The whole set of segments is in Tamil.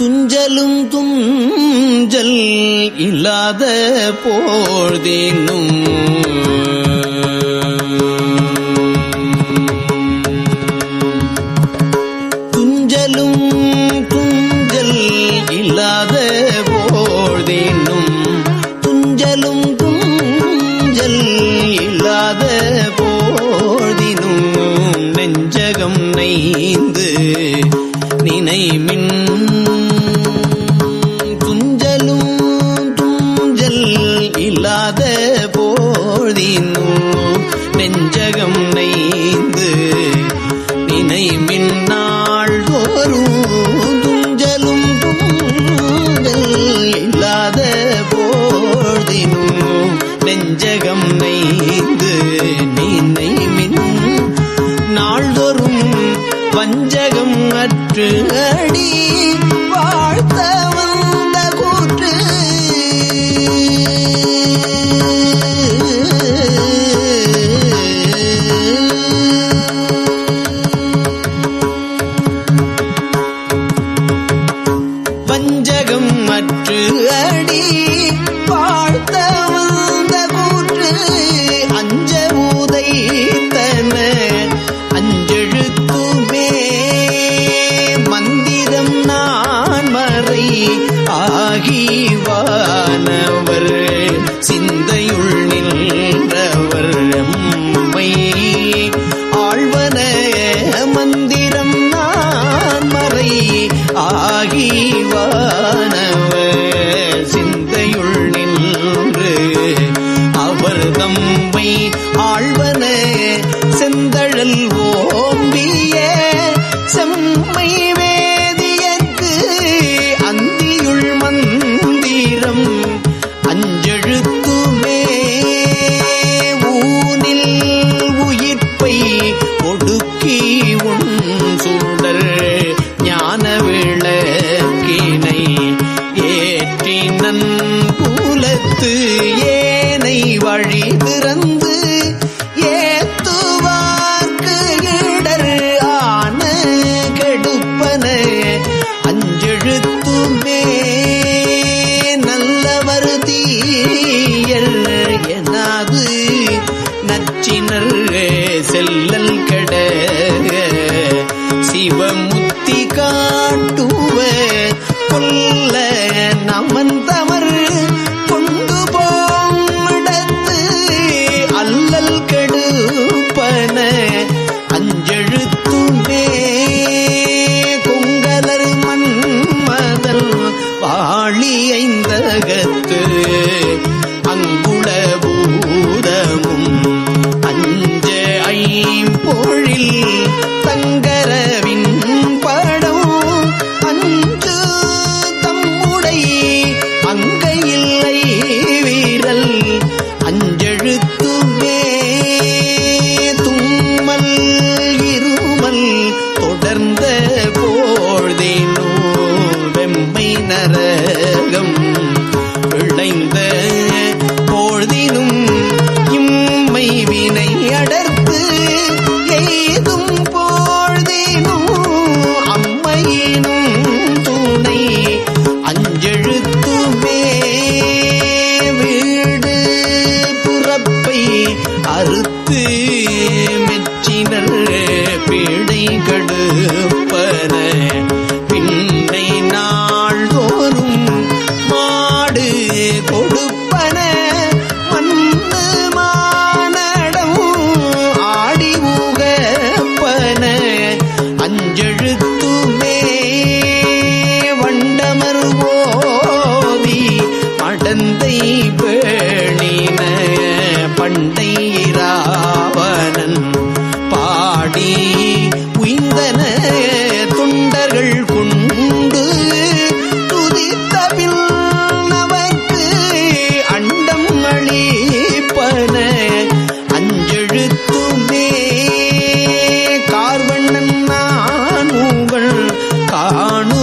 துஞ்சலும் துஞ்சல் இல்லாத போழ்தேனும். துஞ்சலும் துஞ்சல் இல்லாத போழ்தேனும். துஞ்சலும் துஞ்சல் இல்லாத போழ்தினும். நெஞ்சகம் நைந்து நினைமின் போதினும் நெஞ்சகம் நெய்ந்து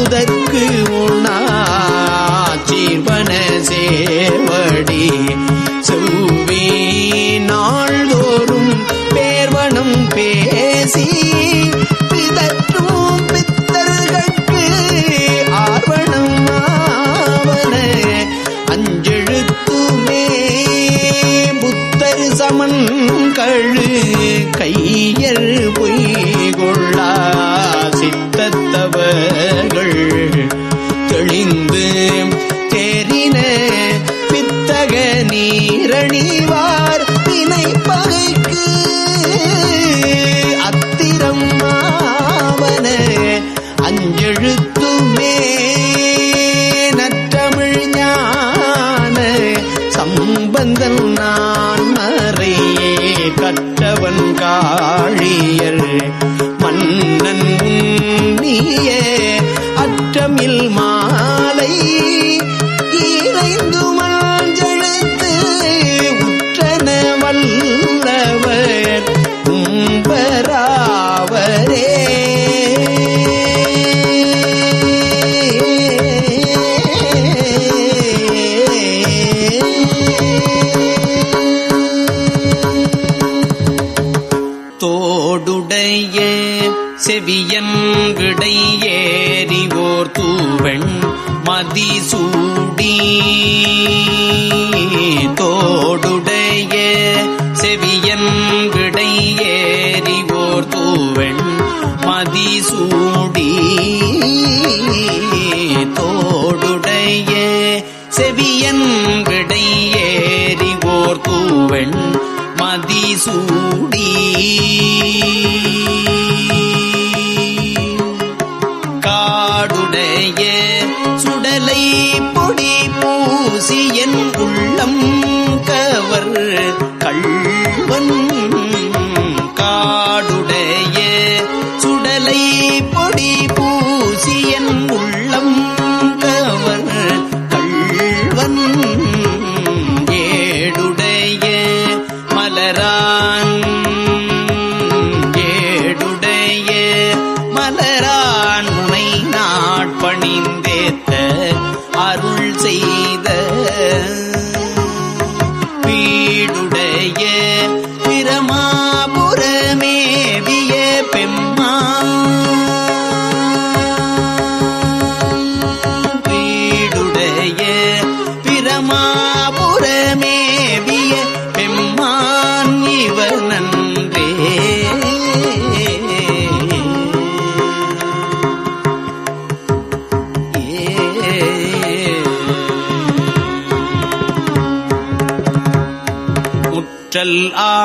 உதக்கு உண்ணா ஜீவன சேவ நீரணிவா தோடுடைய செவியன் விடை ஓர் தூவெண் மதிசூடி.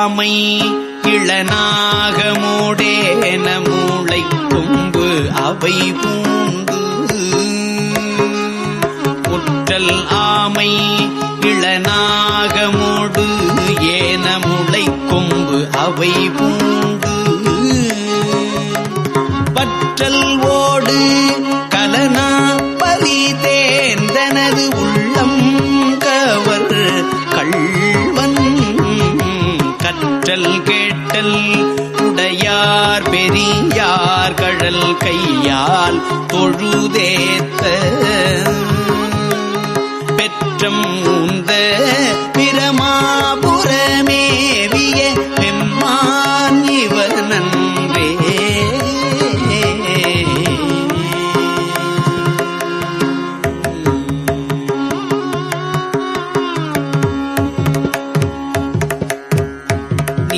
ஆமை இளநாகமோடேன மூளை கொம்பு அவை பூண்டு. குற்றல் ஆமை இளநாகமோடு ஏன முளை கொம்பு அவை பூண்டு. பற்றல் ஓடு Total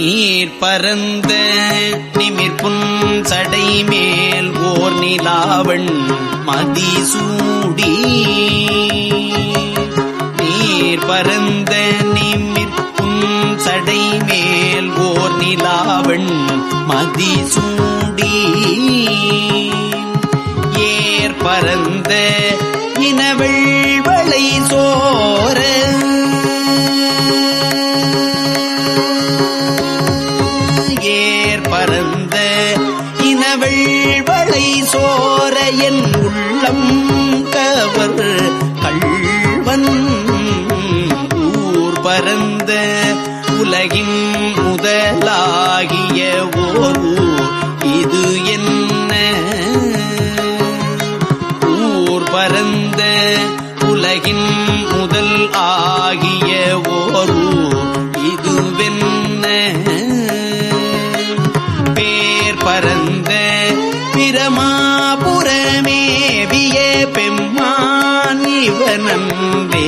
நீர் பரந்த நிமிர்புன் சடை மேல் ஓர் நிலாவண் மதிசூடி. நீர் பரந்த நிமிர்புன் சடை மேல் ஓர் நிலாவண் மதிசூடி. ஏர் பரந்த இனவள் வளை சோ வெள்வளை சோர என் உள்ளம் கவர் கள்வன். ஊர் பரந்த உலகின் முதலாகிய ஓர் இது என் இவனம்பே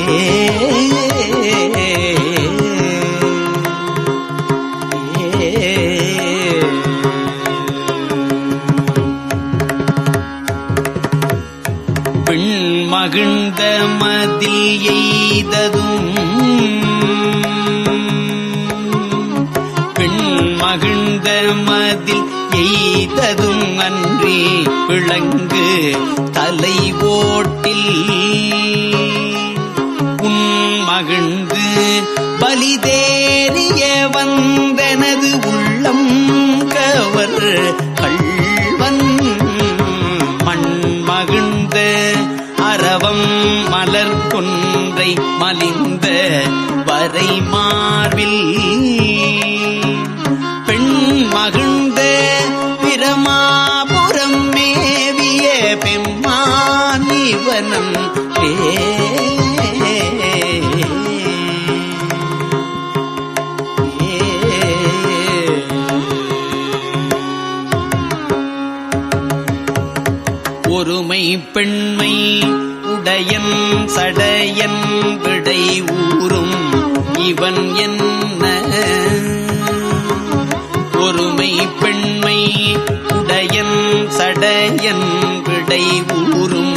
மகிழ்ந்த மதில் எய்ததும் பெண் மகிழ்ந்த மதில் எய்ததும் அன்றி விளங்கு தலை ஓட்டில். உன் மகிழ்ந்து பலிதேறிய வந்தனது உள்ளம் கவர் கள்வன். மண் மகிழ்ந்த அரவம் மலர் கொன்றை மலிந்த வரை மார்பில். ஒருமை பெண்மை உடையன் சடையன் விடை ஊரும் இவன் என்ன? ஒருமை பெண்மை உடையன் சடையன் விடை ஊரும்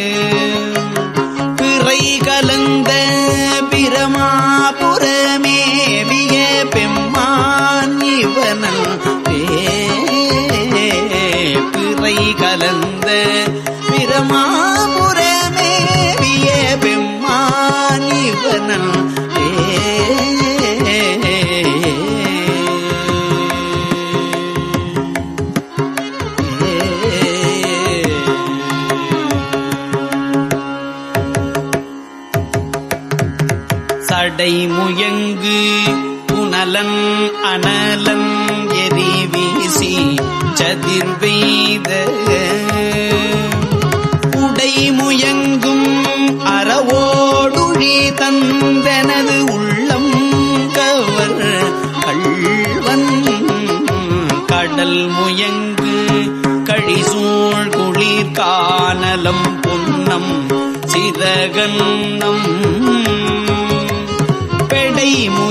சடை முயங்கு புனலன் அனலன் எரி வீசி சதிர் பெய்த உடை முயங்கும் அறவோடுழி தந்தனது உள்ளம் கவர் கள்வன். கடல் முயங்கு கழிசூழ் குளிர் கானலம் பொன்னம் சிறகன்னம் primo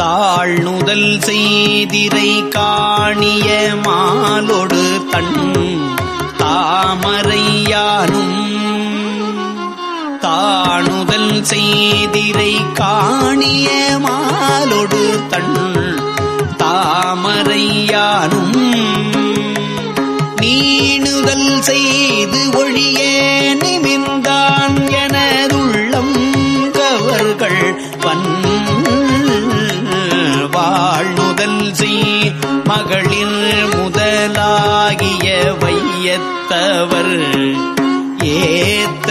தாழ்நுதல் செய்திரை காணிய மாலொடு தன் தாமரையானும் தாணுதல் செய்திரை காணிய மாலொடு தன் தாமரையானும் நீணுதல் செய்து ஒழிய நிமிர்ந்தான் கவர்கள் பன் வாழ்நுதல் செய் மகளிர் முதலாகிய வையத்தவர் ஏத்த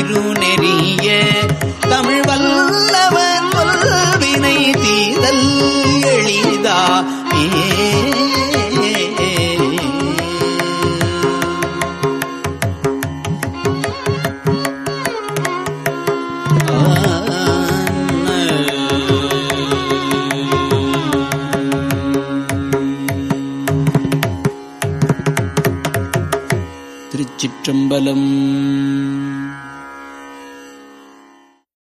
திருநெறிய தமிழ் வல்லவர் தொல்வினை தீதல் எளிதா? திருச்சிற்றம்பலம்